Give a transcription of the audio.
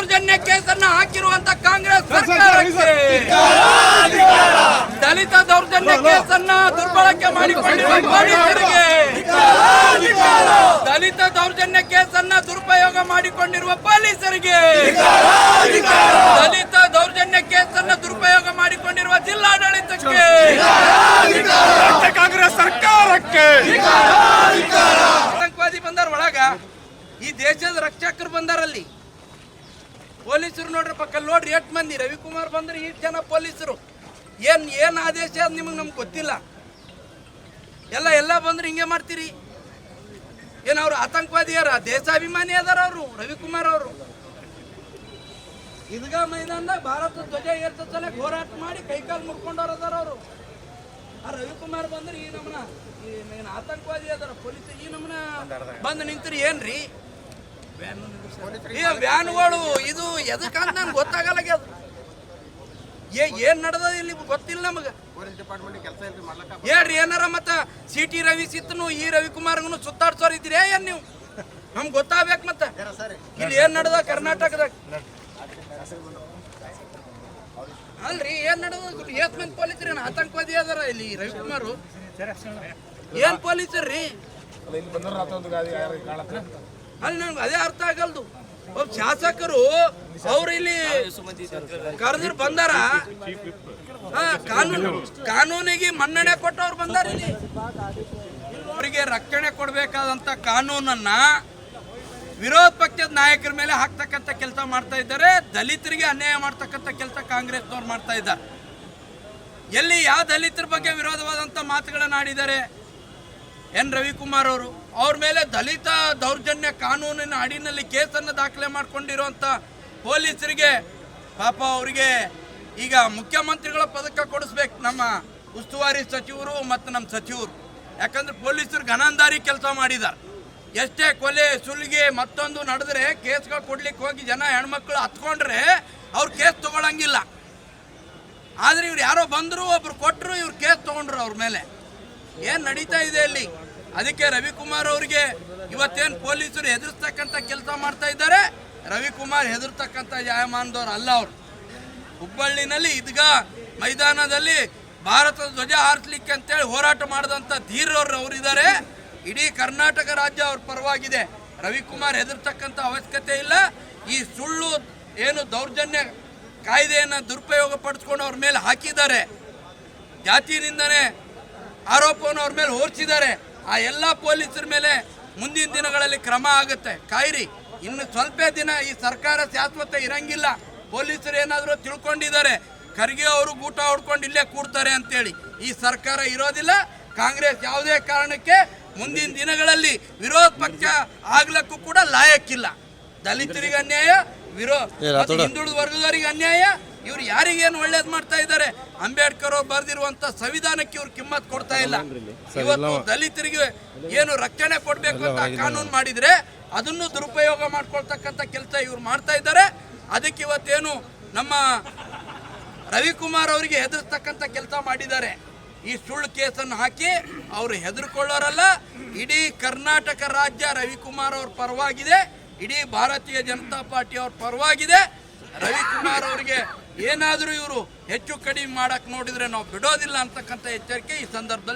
ದೌರ್ಜನ್ಯ ಕೇಸನ್ನ ಹಾಕಿರುವಂತ ಕಾಂಗ್ರೆಸ್ ಸರ್ಕಾರಕ್ಕೆ ದಲಿತ ದೌರ್ಜನ್ಯ ಕೇಸನ್ನ ದುರ್ಬಳಕೆ ಮಾಡಿಕೊಂಡಿರುವ ಪೊಲೀಸರಿಗೆ ದಲಿತ ದೌರ್ಜನ್ಯ ಕೇಸನ್ನ ದುರುಪಯೋಗ ಮಾಡಿಕೊಂಡಿರುವ ಪೊಲೀಸರಿಗೆ ದಲಿತ ದೌರ್ಜನ್ಯ ಕೇಸನ್ನ ದುರುಪಯೋಗ ಮಾಡಿಕೊಂಡಿರುವ ಜಿಲ್ಲಾಡಳಿತಕ್ಕೆ ಕಾಂಗ್ರೆಸ್ ಸರ್ಕಾರಕ್ಕೆ ಆತಂಕವಾದಿ ಬಂದಾರ ಒಳಗ ಈ ದೇಶದ ರಕ್ಷಕರು ಬಂದಾರಲ್ಲಿ ಪೊಲೀಸರು ನೋಡ್ರಿ ಪಕ್ಕ ನೋಡ್ರಿ ಎಷ್ಟು ಮಂದಿ? ರವಿಕುಮಾರ್ ಬಂದ್ರೆ ಇಷ್ಟು ಜನ ಪೊಲೀಸರು. ಏನ್ ಏನ್ ಆದೇಶ ಅದ್ ನಿಮಗೆ ನಮ್ಗೆ ಗೊತ್ತಿಲ್ಲ. ಎಲ್ಲ ಎಲ್ಲ ಬಂದ್ರೆ ಹಿಂಗೆ ಮಾಡ್ತೀರಿ. ಏನ್ ಅವ್ರು ಆತಂಕವಾದಿಯಾರ ದೇಶಾಭಿಮಾನಿ ಅದಾರ ಅವರು ರವಿಕುಮಾರ್ ಅವರು. ಇದ್ಗಾ ಮೈದಾನದಾಗ ಭಾರತ ಧ್ವಜ ಏರ್ತಸಲ ಹೋರಾಟ ಮಾಡಿ ಕೈಕಾಲು ಮುರ್ಕೊಂಡವ್ರು ಅದಾರ ಅವರು. ಆ ರವಿಕುಮಾರ್ ಬಂದ್ರೆ ಈ ಏನ್ ಆತಂಕವಾದಿ ಅದಾರ? ಪೊಲೀಸ್ ಈ ನಮ್ನ ಬಂದು ನಿಂತ್ರಿ ಏನ್ರಿ? ಈ ವ್ಯಾನ್ಗಳು, ಇದು ಎದಕ್ಕಂತ ನಂಗೆ ಗೊತ್ತಾಗಲ್ಲ ಅದು. ಏ, ಏನ್ ನಡೆದ ಇಲ್ಲಿ ಗೊತ್ತಿಲ್ಲ ನಮಗೆ. ಹೇಳ್ರಿ, ಏನಾರ ಮತ್ತ ಸಿ ಟಿ ರವಿ ಸಿತ್ತನು, ಈ ರವಿಕುಮಾರ್ಗನು ಸುತ್ತಾಡ್ಸೋರ್ ಇದ್ರಿ ಏನ್ ನೀವು? ನಮ್ಗೆ ಗೊತ್ತಾಗ್ಬೇಕು ಮತ್ತೆ. ಇಲ್ಲಿ ಏನ್ ನಡೆದ ಕರ್ನಾಟಕದಾಗ? ಅಲ್ರಿ, ಏನ್ ನಡೆದ ಏತ್ ಮಂದಿ ಪೊಲೀಸರು ಆತಂಕವಾದಿ ಅದಾರ ಇಲ್ಲಿ ರವಿಕುಮಾರ್? ಏನ್ ಪೊಲೀಸರ್ರಿ ಅಲ್ಲಿ ನಂಗೆ ಅದೇ ಅರ್ಥ ಆಗಲ್ದು. ಒಬ್ಬ ಶಾಸಕರು ಅವ್ರು ಇಲ್ಲಿ ಕರೆದ್ರು ಬಂದಾರ. ಕಾನೂನು, ಕಾನೂನಿಗೆ ಮನ್ನಣೆ ಕೊಟ್ಟವ್ರು ಬಂದಾರ ಇಲ್ಲಿ. ಅವರಿಗೆ ರಕ್ಷಣೆ ಕೊಡಬೇಕಾದಂತ ಕಾನೂನನ್ನ ವಿರೋಧ ಪಕ್ಷದ ನಾಯಕರ ಮೇಲೆ ಹಾಕ್ತಕ್ಕಂಥ ಕೆಲಸ ಮಾಡ್ತಾ ಇದ್ದಾರೆ. ದಲಿತರಿಗೆ ಅನ್ಯಾಯ ಮಾಡ್ತಕ್ಕಂಥ ಕೆಲಸ ಕಾಂಗ್ರೆಸ್ನವ್ರು ಮಾಡ್ತಾ ಇದ್ದಾರೆ. ಎಲ್ಲಿ ಯಾವ ದಲಿತರ ಬಗ್ಗೆ ವಿರೋಧವಾದಂಥ ಮಾತುಗಳನ್ನು ಆಡಿದ್ದಾರೆ? ಎನ್. ರವಿಕುಮಾರ್ ಅವರು. ಅವ್ರ ಮೇಲೆ ದಲಿತ ದೌರ್ಜನ್ಯ ಕಾನೂನಿನ ಅಡಿನಲ್ಲಿ ಕೇಸನ್ನು ದಾಖಲೆ ಮಾಡಿಕೊಂಡಿರುವಂಥ ಪೊಲೀಸರಿಗೆ ಪಾಪ ಅವರಿಗೆ ಈಗ ಮುಖ್ಯಮಂತ್ರಿಗಳ ಪದಕ ಕೊಡಿಸ್ಬೇಕು ನಮ್ಮ ಉಸ್ತುವಾರಿ ಸಚಿವರು ಮತ್ತು ನಮ್ಮ ಸಚಿವರು. ಯಾಕಂದ್ರೆ ಪೊಲೀಸರು ಗನಾಂಧಾರಿ ಕೆಲಸ ಮಾಡಿದ್ದಾರೆ. ಎಷ್ಟೇ ಕೊಲೆ, ಸುಲಿಗೆ ಮತ್ತೊಂದು ನಡೆದ್ರೆ ಕೇಸ್ಗಳು ಕೊಡ್ಲಿಕ್ಕೆ ಹೋಗಿ ಜನ ಹೆಣ್ಮಕ್ಳು ಹತ್ಕೊಂಡ್ರೆ ಅವ್ರು ಕೇಸ್ ತಗೊಳಂಗಿಲ್ಲ. ಆದ್ರೆ ಇವ್ರು ಯಾರೋ ಬಂದ್ರು, ಒಬ್ರು ಕೊಟ್ಟರು ಇವ್ರು ಕೇಸ್ ತಗೊಂಡ್ರು ಅವ್ರ ಮೇಲೆ. ಏನು ನಡೀತಾ ಇದೆ ಅಲ್ಲಿ ಅದಕ್ಕೆ ರವಿಕುಮಾರ್ ಅವರಿಗೆ ಇವತ್ತೇನು ಪೊಲೀಸರು ಹೆದರ್ಸ್ತಕ್ಕಂಥ ಕೆಲಸ ಮಾಡ್ತಾ ಇದ್ದಾರೆ, ರವಿಕುಮಾರ್ ಹೆದರ್ತಕ್ಕಂಥ ಜಾಯಮಾನದವ್ರು ಅಲ್ಲ ಅವರು. ಹುಬ್ಬಳ್ಳಿನಲ್ಲಿ ಇದ್ಗ ಮೈದಾನದಲ್ಲಿ ಭಾರತದ ಧ್ವಜ ಹಾರಿಸ್ಲಿಕ್ಕೆ ಅಂತೇಳಿ ಹೋರಾಟ ಮಾಡಿದಂಥ ಧೀರವ್ರು ಅವರಿದ್ದಾರೆ. ಇಡೀ ಕರ್ನಾಟಕ ರಾಜ್ಯ ಅವ್ರ ಪರವಾಗಿದೆ. ರವಿಕುಮಾರ್ ಹೆದರ್ತಕ್ಕಂಥ ಅವಶ್ಯಕತೆ ಇಲ್ಲ. ಈ ಸುಳ್ಳು ಏನು ದೌರ್ಜನ್ಯ ಕಾಯ್ದೆಯನ್ನು ದುರುಪಯೋಗ ಪಡಿಸ್ಕೊಂಡು ಅವ್ರ ಮೇಲೆ ಹಾಕಿದ್ದಾರೆ. ಜಾತಿಯಿಂದನೇ ಆರೋಪವನ್ನು ಅವ್ರ ಮೇಲೆ ಹೊರಿಸಿದ್ದಾರೆ. ಆ ಎಲ್ಲ ಪೊಲೀಸರ ಮೇಲೆ ಮುಂದಿನ ದಿನಗಳಲ್ಲಿ ಕ್ರಮ ಆಗುತ್ತೆ. ಕಾಯಿರಿ. ಇನ್ನು ಸ್ವಲ್ಪ ದಿನ ಈ ಸರ್ಕಾರ ಶಾಶ್ವತ ಇರಂಗಿಲ್ಲ. ಪೊಲೀಸರು ಏನಾದರೂ ತಿಳ್ಕೊಂಡಿದ್ದಾರೆ ಖರ್ಗೆ ಅವರು ಊಟ ಹೊಡ್ಕೊಂಡು ಇಲ್ಲೇ ಕೂಡ್ತಾರೆ ಅಂತೇಳಿ. ಈ ಸರ್ಕಾರ ಇರೋದಿಲ್ಲ. ಕಾಂಗ್ರೆಸ್ ಯಾವುದೇ ಕಾರಣಕ್ಕೆ ಮುಂದಿನ ದಿನಗಳಲ್ಲಿ ವಿರೋಧ ಪಕ್ಷ ಆಗ್ಲಕ್ಕೂ ಕೂಡ ಲಾಯಕ್ಕಿಲ್ಲ. ದಲಿತರಿಗೆ ಅನ್ಯಾಯ ವಿರೋ ಹಿಂದುಳಿದ ವರ್ಗದವರಿಗೆ ಅನ್ಯಾಯ ಇವ್ರು ಯಾರಿಗೇನು ಒಳ್ಳೇದು ಮಾಡ್ತಾ ಇದ್ದಾರೆ? ಅಂಬೇಡ್ಕರ್ ಅವ್ರು ಬರೆದಿರುವಂತ ಸಂವಿಧಾನಕ್ಕೆ ಇವ್ರು ಕಿಮ್ಮತ್ ಕೊಡ್ತಾ ಇಲ್ಲ. ಇವತ್ತು ದಲಿತರಿಗೆ ಏನು ರಕ್ಷಣೆ ಕೊಡ್ಬೇಕು ಅಂತ ಕಾನೂನು ಮಾಡಿದ್ರೆ ಅದನ್ನು ದುರುಪಯೋಗ ಮಾಡ್ಕೊಳ್ತಕ್ಕಂಥ ಕೆಲಸ ಇವ್ರು ಮಾಡ್ತಾ ಇದ್ದಾರೆ. ಅದಕ್ಕೆ ಇವತ್ತೇನು ನಮ್ಮ ರವಿಕುಮಾರ್ ಅವರಿಗೆ ಹೆದರ್ತಕ್ಕಂಥ ಕೆಲಸ ಮಾಡಿದ್ದಾರೆ. ಈ ಸುಳ್ಳು ಕೇಸನ್ನು ಹಾಕಿ ಅವರು ಹೆದರ್ಕೊಳ್ಳೋರಲ್ಲ. ಇಡೀ ಕರ್ನಾಟಕ ರಾಜ್ಯ ರವಿಕುಮಾರ್ ಅವ್ರ ಪರವಾಗಿದೆ. ಇಡೀ ಭಾರತೀಯ ಜನತಾ ಪಾರ್ಟಿ ಅವ್ರ ಪರವಾಗಿದೆ. ರವಿಕುಮಾರ್ ಅವರಿಗೆ ಏನಾದರೂ ಇವರು ಹೆಚ್ಚು ಕಡಿಮೆ ಮಾಡಕ್ಕೆ ನೋಡಿದ್ರೆ ನಾವು ಬಿಡೋದಿಲ್ಲ ಅಂತಕ್ಕಂಥ ಎಚ್ಚರಿಕೆ ಈ ಸಂದರ್ಭದಲ್ಲಿ